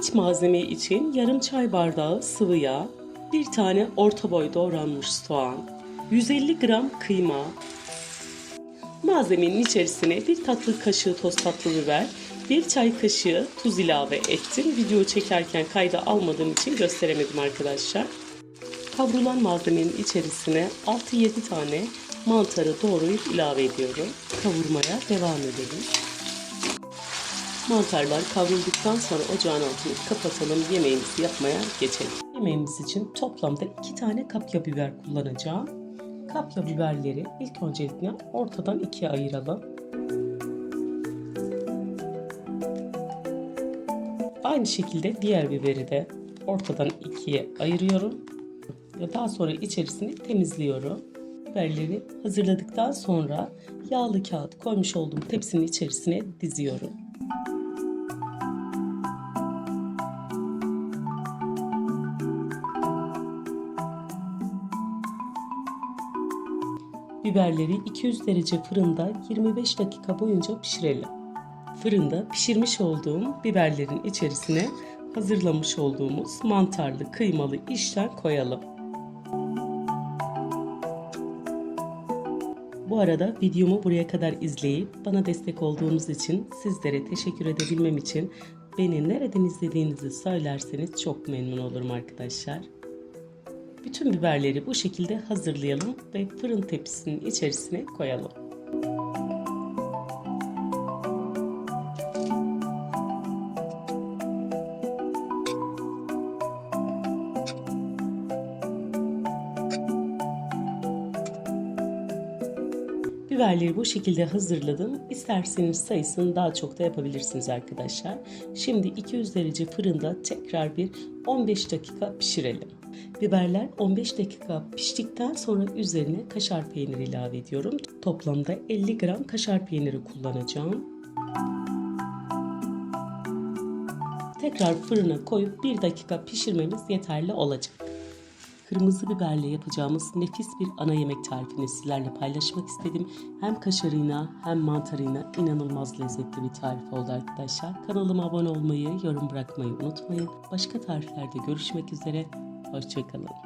İç malzeme için yarım çay bardağı sıvı yağ, bir tane orta boy doğranmış soğan, 150 gram kıyma, malzemenin içerisine bir tatlı kaşığı toz tatlı biber, bir çay kaşığı tuz ilave ettim. Video çekerken kayda almadığım için gösteremedim arkadaşlar. Kavrulan malzemenin içerisine 6-7 tane mantarı doğrayıp ilave ediyorum. Kavurmaya devam edelim. Mantarlar kavrulduktan sonra ocağın altını kapatalım. Yemeğimizi yapmaya geçelim. Yemeğimiz için toplamda 2 tane kapya biber kullanacağım. Kapya biberleri ilk öncelikle ortadan ikiye ayıralım. Aynı şekilde diğer biberi de ortadan ikiye ayırıyorum. Ve daha sonra içerisini temizliyorum. Biberleri hazırladıktan sonra yağlı kağıt koymuş olduğum tepsinin içerisine diziyorum. Biberleri 200 derece fırında 25 dakika boyunca pişirelim. Fırında pişirmiş olduğum biberlerin içerisine hazırlamış olduğumuz mantarlı kıymalı işler koyalım. Bu arada videomu buraya kadar izleyip bana destek olduğunuz için sizlere teşekkür edebilmem için beni nereden izlediğinizi söylerseniz çok memnun olurum arkadaşlar. Bütün biberleri bu şekilde hazırlayalım ve fırın tepsisinin içerisine koyalım. Biberleri bu şekilde hazırladım. İsterseniz sayısını daha çok da yapabilirsiniz arkadaşlar. Şimdi 200 derece fırında tekrar bir 15 dakika pişirelim. Biberler 15 dakika piştikten sonra üzerine kaşar peyniri ilave ediyorum. Toplamda 50 gram kaşar peyniri kullanacağım. Tekrar fırına koyup 1 dakika pişirmemiz yeterli olacak. Kırmızı biberle yapacağımız nefis bir ana yemek tarifini sizlerle paylaşmak istedim. Hem kaşarıyla hem mantarıyla inanılmaz lezzetli bir tarif oldu arkadaşlar. Kanalıma abone olmayı, yorum bırakmayı unutmayın. Başka tariflerde görüşmek üzere. Hoşçakalın.